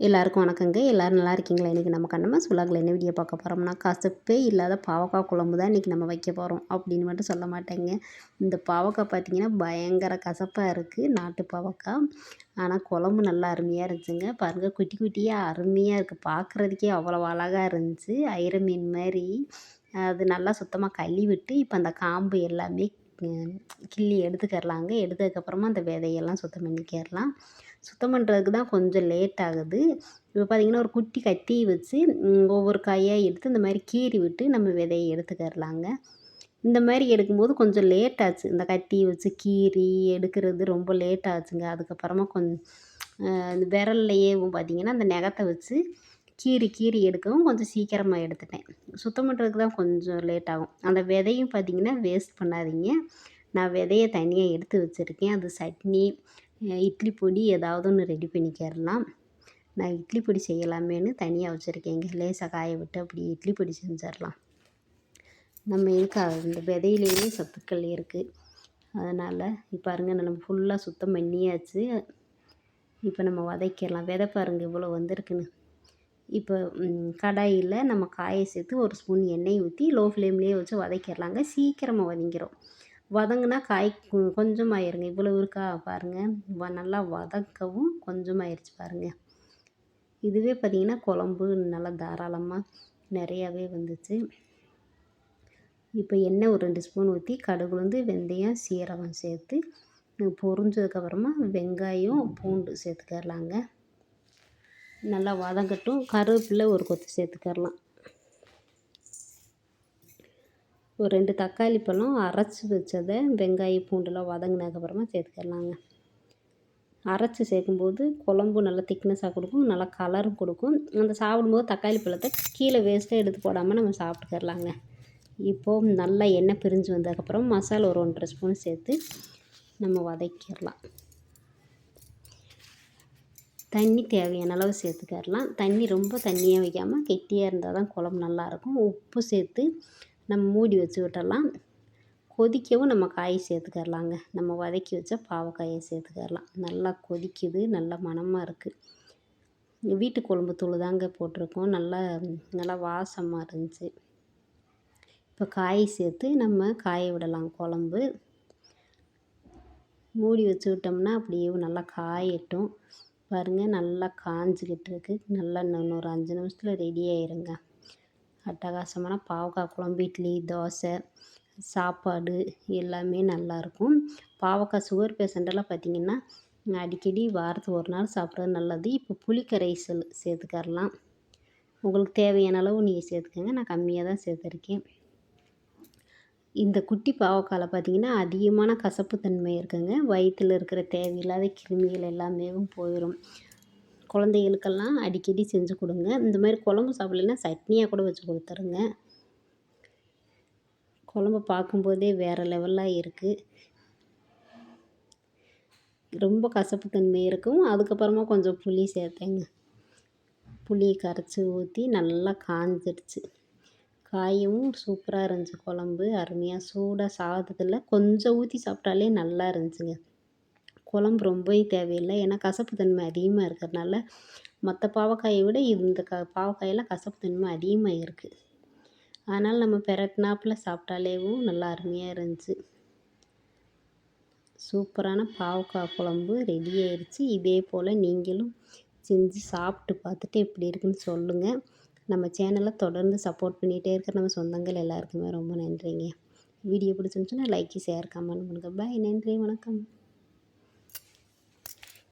எல்லாருக்கும் வணக்கங்க. எல்லோரும் நல்லா இருக்கீங்களா? இன்றைக்கி நம்ம கண்ணம்மா சுலாகில் என்ன வீடியோ பார்க்க போகிறோம்னா கசப்பே இல்லாத பாவக்காய் குழம்பு தான் இன்றைக்கி நம்ம வைக்க போகிறோம் அப்படின்னு மட்டும் சொல்ல மாட்டேங்க. இந்த பாவக்காய் பார்த்திங்கன்னா பயங்கர கசப்பாக இருக்குது நாட்டு பாவக்காய். ஆனால் குழம்பு நல்லா அருமையாக இருந்துச்சுங்க. பாருங்கள் குட்டி குட்டியாக அருமையாக இருக்குது பார்க்குறதுக்கே அவ்வளோ அழகாக இருந்துச்சு. ஐர மீன் மாதிரி. அது நல்லா சுத்தமாக கழுவி விட்டு இப்போ அந்த காம்பு எல்லாமே கிள்ளி எடுத்துக்கிறலாங்க எடுத்ததுக்கப்புறமா அந்த விதையெல்லாம் சுத்தம் பண்ணிக்கிறலாம் சுத்தம் பண்ணுறதுக்கு தான் கொஞ்சம் லேட் ஆகுது. இப்போ பார்த்திங்கன்னா ஒரு குட்டி கத்தி வச்சு ஒவ்வொரு காயாக எடுத்து இந்த மாதிரி கீறி விட்டு நம்ம விதையை எடுத்துக்கிறலாங்க இந்த மாதிரி எடுக்கும்போது கொஞ்சம் லேட் ஆச்சு. இந்த கத்தி வச்சு கீறி எடுக்கிறது ரொம்ப லேட் ஆச்சுங்க. அதுக்கப்புறமா கொஞ்சம் இந்த விரல்லையே பார்த்திங்கன்னா அந்த நெகத்தை வச்சு கீறி கீறி எடுக்கவும் கொஞ்சம் சீக்கிரமாக எடுத்துட்டேன். சுத்தம் பண்ணுறதுக்கு தான் கொஞ்சம் லேட் ஆகும். அந்த விதையும் பார்த்திங்கன்னா வேஸ்ட் பண்ணாதீங்க. நான் விதையை தனியாக எடுத்து வச்சுருக்கேன். அது சட்னி இட்லி பொடி ஏதாவது ஒன்று ரெடி பண்ணிக்கிறலாம் நான் இட்லி பொடி செய்யலாமேன்னு தனியாக வச்சுருக்கேங்க லேசாக காய விட்டு அப்படி இட்லி பொடி செஞ்சிடலாம் நம்ம இதுக்கு இந்த விதையிலேயே சத்துக்கள் இருக்குது அதனால் இப்போ பாருங்க நம்ம ஃபுல்லாக சுத்தம் பண்ணியாச்சு. இப்போ நம்ம வதைக்கலாம் விதை பாருங்கள் இவ்வளோ வந்திருக்குன்னு. இப்போ கடாயில் நம்ம காயை சேர்த்து ஒரு ஸ்பூன் எண்ணெய் ஊற்றி லோ ஃப்ளேம்லேயே வச்சு வதக்கிடலாங்க. சீக்கிரமாக வதங்கிடும் வதங்கினா காய் கொஞ்சமாயிருங்க. இவ்வளோ இருக்கா பாருங்கள் நல்லா வதக்கவும் கொஞ்சமாயிருச்சு பாருங்கள் இதுவே பார்த்திங்கன்னா குழம்பு நல்லா தாராளமாக நிறையாவே வந்துச்சு. இப்போ எண்ணெய் ஒரு ரெண்டு ஸ்பூன் ஊற்றி கடுகுலேருந்து வெந்தயம் சீரகம் சேர்த்து பொரிஞ்சதுக்கப்புறமா வெங்காயம் பூண்டு சேர்த்துக்கரலாங்க நல்லா வதங்கட்டும் கருவேப்பிலை ஒரு கொத்து சேர்த்துக்கரலாம். ஒரு ரெண்டு தக்காளி பழம் அரைச்சி வச்சதை வெங்காயம் பூண்டுலாம் வதங்கினதுக்கப்புறமா சேர்த்துக்கலாங்க அரைச்சி சேர்க்கும்போது குழம்பு நல்லா திக்னஸாக கொடுக்கும் நல்லா கலரும் கொடுக்கும். அந்த சாப்பிடும்போது தக்காளி பழத்தை கீழே வேஸ்ட்டாக எடுத்து போடாமல் நம்ம சாப்பிட்டுக்கரலாங்க. இப்போது நல்லா எண்ணெய் பிரிஞ்சு வந்ததுக்கப்புறம் மசாலா ஒரு ஒன்றரை ஸ்பூன் சேர்த்து நம்ம வதக்கிடலாம் தண்ணி தேவையான அளவு சேர்த்துக்கரலாம் தண்ணி ரொம்ப தண்ணியாக வைக்காமல் கெட்டியாக இருந்தால் தான் குழம்பு நல்லாயிருக்கும் உப்பு சேர்த்து நம்ம மூடி வச்சு விட்டுடலாம் கொதிக்கவும் நம்ம காய் சேர்த்துக்கரலாங்க நம்ம வதக்கி வச்ச பாவக்காயை சேர்த்துக்கரலாம் நல்லா கொதிக்குது. நல்லா மணமாக இருக்குது வீட்டு குழம்பு தூள் தாங்க போட்டிருக்கோம். நல்லா நல்லா வாசமாக இருந்துச்சு. இப்போ காய் சேர்த்து நம்ம காய விடலாம் குழம்பு. மூடி வச்சு விட்டோம்னா அப்படியே நல்லா காயட்டும். பாருங்கள் நல்லா காஞ்சிக்கிட்டு இருக்குது நல்லா இன்னும் ஒரு அஞ்சு நிமிஷத்தில் ரெடி ஆயிருங்க. அட்டகாசமான பாவக்காய் குழம்பு இட்லி தோசை சாப்பாடு எல்லாமே நல்லாயிருக்கும் பாவக்காய் சுகர் பேஷண்ட்டெல்லாம் பார்த்திங்கன்னா அடிக்கடி வாரத்துக்கு ஒரு நாள் சாப்பிட்றது நல்லது. இப்போ புளிக்கரைசல் சேர்த்துக்கரலாம். உங்களுக்கு தேவையான அளவு நீங்கள் சேர்த்துக்கோங்க. நான் கம்மியாக தான் சேர்த்துருக்கேன். இந்த குட்டி பாவக்காயில் பார்த்திங்கன்னா அதிகமான கசப்புத்தன்மை இருக்குங்க. வயிற்றில் இருக்கிற தேவையில்லாத கிருமிகள் எல்லாமே போயிடும் குழந்தைகளுக்கெல்லாம் அடிக்கடி செஞ்சு கொடுங்க. இந்த மாதிரி குழம்பு சாப்பிட்லன்னா சட்னியாக கூட வச்சு கொடுத்துருங்க. குழம்பு பார்க்கும்போதே வேறு லெவலாக இருக்குது ரொம்ப கசப்புத்தன்மை இருக்கும். அதுக்கப்புறமா கொஞ்சம் புளி சேர்த்தேங்க. புளியை கரைச்சி ஊற்றி நல்லா காஞ்சிடுச்சு காயும் சூப்பராக இருந்துச்சு குழம்பு. அருமையாக சூடாக சாதத்தில் கொஞ்சம் ஊற்றி சாப்பிட்டாலே நல்லா இருந்துச்சுங்க. குழம்பு ரொம்பவும் தேவையில்லை. ஏன்னா கசப்பு தன்மை அதிகமாக இருக்கிறதுனால மற்ற பாவக்காயை விட இந்த க பாவக்காயெல்லாம் கசப்பு தன்மை அதிகமாக இருக்குது அதனால் நம்ம பெரட்னாப்பில் சாப்பிட்டாலேவும் நல்லா அருமையாக இருந்துச்சு. சூப்பரான பாவக்காய் குழம்பு ரெடி ஆயிடுச்சு இதே போல் நீங்களும் செஞ்சு சாப்பிட்டு பார்த்துட்டு எப்படி இருக்குன்னு சொல்லுங்கள் நம்ம சேனலை தொடர்ந்து சப்போர்ட் பண்ணிகிட்டே இருக்கிற நம்ம சொந்தங்கள் எல்லாருக்குமே ரொம்ப நன்றிங்க. வீடியோ பிடிச்சிருந்துச்சுன்னா லைக் ஷேர் கமெண்ட் பண்ணுங்கள் பாய் நன்றி. வணக்கம்.